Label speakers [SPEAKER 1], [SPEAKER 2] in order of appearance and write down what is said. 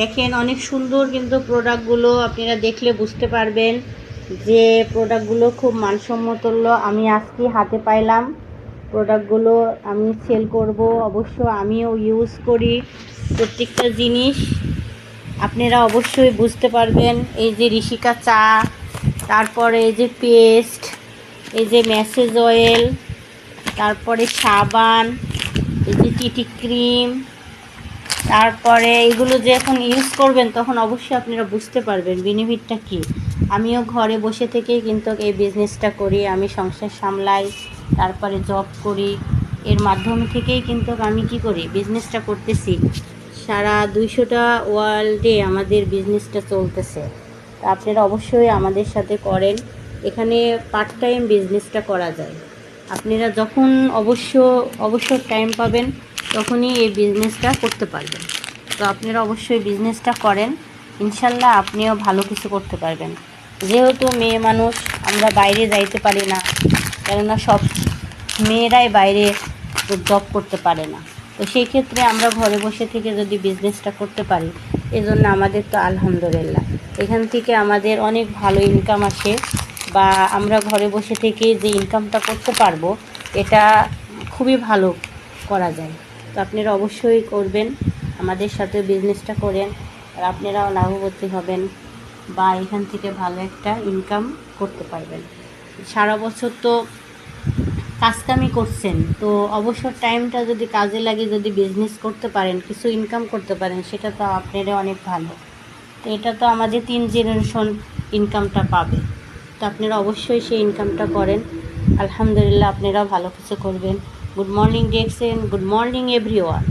[SPEAKER 1] দেখেন অনেক সুন্দর কিন্তু প্রোডাক্টগুলো আপনারা দেখলে বুঝতে পারবেন যে প্রোডাক্টগুলো খুব মানসম্মত আমি আজকে হাতে পাইলাম প্রোডাক্টগুলো আমি সেল করব। অবশ্য আমিও ইউজ করি প্রত্যেকটা জিনিস। আপনারা অবশ্যই বুঝতে পারবেন, এই যে ঋষিকা চা, তারপরে এই যে পেস্ট এই যে ম্যাসেজ অয়েল তারপরে সাবান, এই যে টিটি ক্রিম তারপরে এগুলো যে এখন ইউজ করবেন, তখন অবশ্যই আপনারা বুঝতে পারবেন বেনিফিটটা কী। আমিও ঘরে বসে থেকেই কিন্তু এই বিজনেসটা করি, আমি সংসার সামলাই, তারপরে জব করি। এর মাধ্যম থেকেই কিন্তু আমি কি করি বিজনেসটা করতেছি। সারা দুইশোটা ওয়ার্ল্ডে আমাদের বিজনেসটা চলতেছে। তা আপনারা অবশ্যই আমাদের সাথে করেন। এখানে পার্ট টাইম বিজনেসটা করা যায়। আপনারা যখন অবশ্য অবশ্য টাইম পাবেন তখনই এই বিজনেসটা করতে পারবেন। তো আপনারা অবশ্যই বিজনেসটা করেন। ইনশাল্লাহ আপনিও ভালো কিছু করতে পারবেন। যেহেতু মেয়ে মানুষ, আমরা বাইরে যাইতে পারি না, কেননা সব মেয়েরাই বাইরে জব করতে পারে না। তো সেই ক্ষেত্রে আমরা ঘরে বসে থেকে যদি বিজনেসটা করতে পারি, এজন্য আমাদের তো আলহামদুলিল্লাহ। এখান থেকে আমাদের অনেক ভালো ইনকাম আসে বা আমরা ঘরে বসে থেকে যে ইনকামটা করতে পারব, এটা খুবই ভালো করা যায়। তো আপনারা অবশ্যই করবেন, আমাদের সাথে বিজনেসটা করেন, আর আপনারাও লাভবতী হবেন বা এখান থেকে ভালো একটা ইনকাম করতে পারবেন। সারা বছর তো কাজকামই করছেন, তো অবসর টাইমটা যদি কাজে লাগে, যদি বিজনেস করতে পারেন, কিছু ইনকাম করতে পারেন, সেটা তো আপনারা অনেক ভালো। তো এটা তো আমাদের তিন জেনারেশন ইনকামটা পাবে। তো আপনারা অবশ্যই সেই ইনকামটা করেন। আলহামদুলিল্লাহ আপনারা ভালো কিছু করবেন। গুড মর্নিং ডেক্সেন গুড মর্নিং এভরিওয়ান